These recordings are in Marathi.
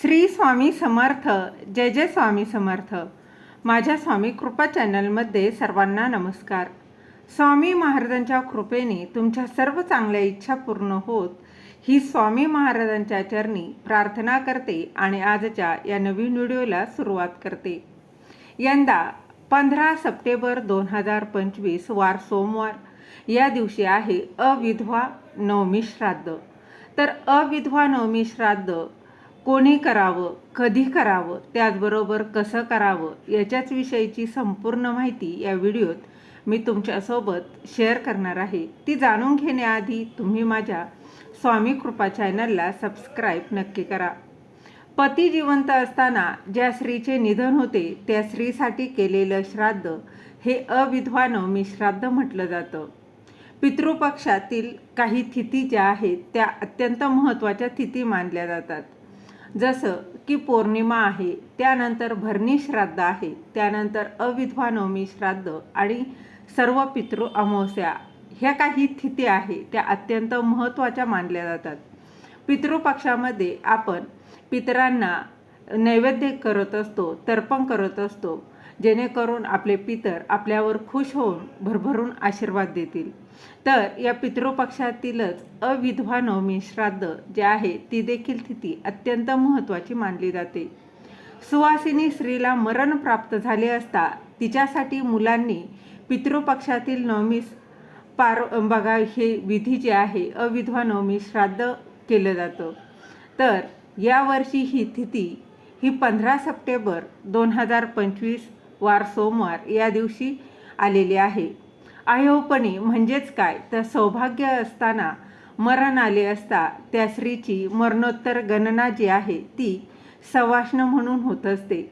श्री स्वामी समर्थ जय जय स्वामी समर्थ. माझ्या स्वामी कृपा चॅनलमध्ये सर्वांना नमस्कार. स्वामी महाराजांच्या कृपेने तुमच्या सर्व चांगल्या इच्छा पूर्ण होत ही स्वामी महाराजांच्या चरणी प्रार्थना करते आणि आजच्या या नवीन व्हिडिओला सुरुवात करते. यंदा पंधरा सप्टेंबर दोन हजार पंचवीस वार सोमवार. या दिवशी आहे अविधवा नवमी श्राद्ध. तर अविधवा नवमी श्राद्ध कोणी करावं कधी करावं त्याचबरोबर कसं करावं याच्याच विषयीची संपूर्ण माहिती या व्हिडिओत मी तुमच्यासोबत शेअर करणार आहे. ती जाणून घेण्याआधी तुम्ही माझ्या स्वामी कृपा चॅनलला सबस्क्राईब नक्की करा. पती जिवंत असताना ज्या स्त्रीचे निधन होते त्या स्त्रीसाठी केलेलं श्राद्ध हे अविधवानं मी श्राद्ध म्हटलं जातं. पितृपक्षातील काही तिथी ज्या आहेत त्या अत्यंत महत्त्वाच्या तिथी मानल्या जातात. जसं की पौर्णिमा आहे त्यानंतर भरणी श्राद्ध आहे त्यानंतर अविधवा नवमी श्राद्ध आणि सर्व पितृ अमावस्या. ह्या काही तिथी आहे त्या अत्यंत महत्त्वाच्या मानल्या जातात. पितृपक्षामध्ये आपण पितरांना नैवेद्य करत असतो तर्पण करत असतो. जेणेकरून आपले पितर आपल्यावर खुश होऊन भरभरून आशीर्वाद देतील. तर या पितृपक्षातीलच अविधवा नवमी श्राद्ध जे आहे ती देखील तिथी अत्यंत महत्त्वाची मानली जाते. सुवासिनी स्त्रीला मरण प्राप्त झाले असता तिच्यासाठी मुलांनी पितृपक्षातील नवमी पार बघा हे विधी जे आहे अविधवा नवमी श्राद्ध केलं जातं. तर यावर्षी ही तिथी ही पंधरा सप्टेंबर दोन हजार पंचवीस वार सोमवार या दिवशी आलेले आहे. आयोपणी म्हणजेच काय? तर सौभाग्य असताना मरण आले असता त्या स्त्रीची मरणोत्तर गणना जी आहे ती सवाष्ण म्हणून होत असते.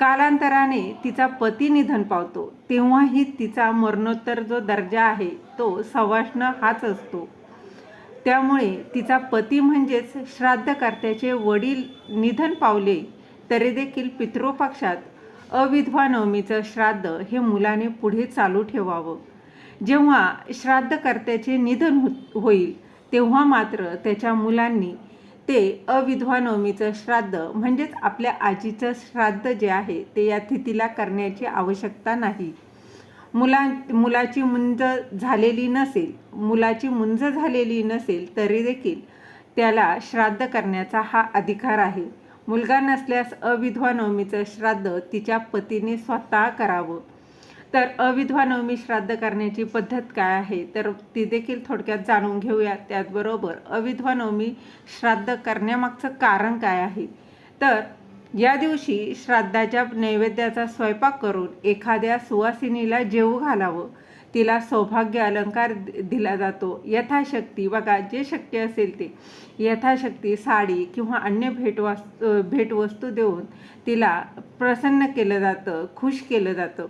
कालांतराने तिचा पती निधन पावतो. तेव्हाही तिचा मरणोत्तर जो दर्जा आहे तो सवाष्ण हाच असतो. त्यामुळे तिचा पती म्हणजेच श्राद्धकर्त्याचे वडील निधन पावले तरी देखील पितृपक्षात अविधवा नवमीचं श्राद्ध हे मुलाने पुढे चालू ठेवावं. जेव्हा श्राद्धकर्त्याचे निधन हो होईल तेव्हा मात्र त्याच्या मुलांनी ते अविधवा नवमीचं श्राद्ध म्हणजेच आपल्या आजीचं श्राद्ध जे आहे ते या तिथीला करण्याची आवश्यकता नाही. मुला मुलाची मुंज झालेली नसेल मुलाची मुंज झालेली नसेल तरी देखील त्याला श्राद्ध करण्याचा हा अधिकार आहे. मुलगा नसल्यास अविधवा नवमीचं श्राद्ध तिच्या पतीने स्वतः करावं. तर अविधवा नवमी श्राद्ध करण्याची पद्धत काय आहे? तर ती देखील थोडक्यात जाणून घेऊया. त्याचबरोबर अविधवा नवमी श्राद्ध करण्यामागचं कारण काय आहे? तर या दिवशी श्राद्धाच्या नैवेद्याचा स्वयंपाक करून एखाद्या सुवासिनीला जेवू घालावं. तिला सौभाग्य अलंकार दिला जातो. यथाशक्ती बघा जे शक्य असेल ते. यथाशक्ती साडी किंवा अन्य भेटवास भेटवस्तू देऊन तिला प्रसन्न केलं जातं खुश केलं जातं.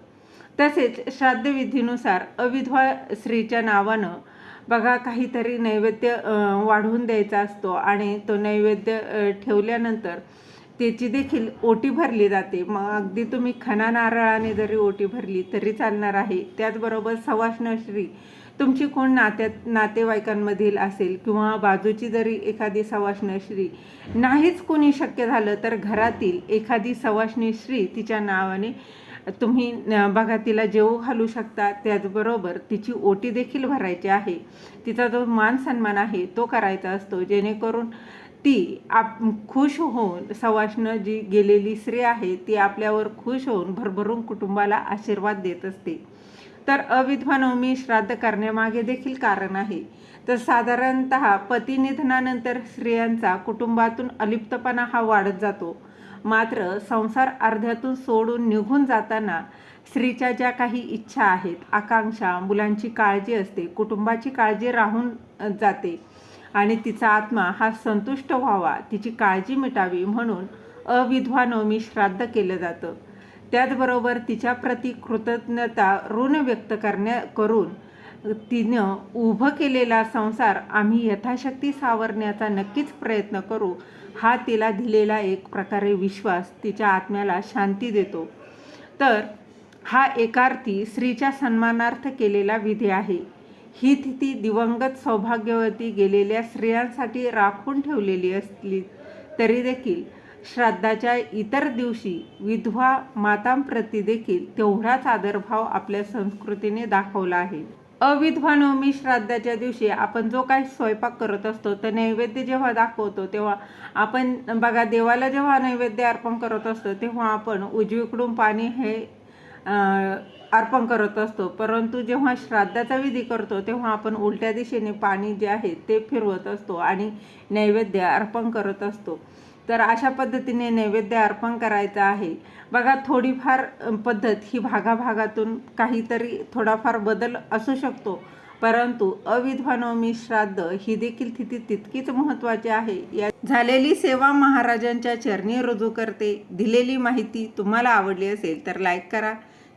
तसेच श्राद्धविधीनुसार अविधवा स्त्रीच्या नावानं बघा काहीतरी नैवेद्य वाढवून द्यायचा असतो आणि तो नैवेद्य ठेवल्यानंतर त्याची देखील ओटी भरली जाते. मग अगदी तुम्ही खना नारळाने जरी ओटी भरली तरी चालणार आहे. त्याचबरोबर सवाष्णश्री तुमची कोण नात्यात नातेवाईकांमधील असेल किंवा बाजूची जरी एखादी सवाष्णश्री नाहीच कोणी शक्य झालं तर घरातील एखादी सवाष्णीश्री तिच्या नावाने तुम्ही बघा तिला जेवू घालू शकता. त्याचबरोबर तिची ओटी देखील भरायची आहे. तिचा जो मान सन्मान आहे तो करायचा असतो. जेणेकरून ती आप खुश होऊन सवाष्ण जी गेलेली स्त्री आहे ती आपल्यावर खुश होऊन भरभरून कुटुंबाला आशीर्वाद देत असते. तर अविधवा नवमी श्राद्ध करण्यामागे देखील कारण आहे. तर साधारणत पती निधनानंतर स्त्रियांचा कुटुंबातून अलिप्तपणा हा वाढत जातो. मात्र संसार अर्ध्यातून सोडून निघून जाताना स्त्रीच्या ज्या काही इच्छा आहेत आकांक्षा मुलांची काळजी असते कुटुंबाची काळजी राहून जाते. आणि तिचा आत्मा हा संतुष्ट व्हावा तिची काळजी मिटावी म्हणून अविधवा नवमी श्राद्ध केलं जातं. त्याचबरोबर तिच्याप्रती कृतज्ञता ऋण व्यक्त करण्या करून तिनं उभं केलेला संसार आम्ही यथाशक्ती सावरण्याचा नक्कीच प्रयत्न करू हा तिला दिलेला एक प्रकारे विश्वास तिच्या आत्म्याला शांती देतो. तर हा एकार्थी स्त्रीच्या सन्मानार्थ केलेला विधी आहे. ही तिथी दिवंगत सौभाग्यवती गेलेल्या स्त्रियांसाठी राखून ठेवलेली असली तरी देखील श्राद्धाच्या इतर दिवशी विधवा मातांप्रती देखील तेवढाच आदरभाव आपल्या संस्कृतीने दाखवला आहे. अविधवा नवमी श्राद्धाच्या दिवशी आपण जो काही स्वयंपाक करत असतो तर नैवेद्य जेव्हा दाखवतो तेव्हा आपण बघा देवाला जेव्हा नैवेद्य अर्पण करत असतो तेव्हा आपण उजवीकडून पाणी हे अर्पण करत असतो. परंतु जेव्हा श्राद्धाचा विधी करतो तेव्हा आपण उलट्या दिशेने पाणी जे आहे ते फिरवत असतो आणि नैवेद्य अर्पण करत असतो. तर अशा पद्धतीने नैवेद्य अर्पण करायचं आहे. बघा थोडीफार पद्धत ही भागाभागातून काहीतरी थोडाफार बदल असू शकतो. परंतु अविधवानवमी श्राद्ध ही देखील तिथे तितकीच महत्त्वाची आहे. या झालेली सेवा महाराजांच्या चरणी रुजू करते. दिलेली माहिती तुम्हाला आवडली असेल तर लाईक करा.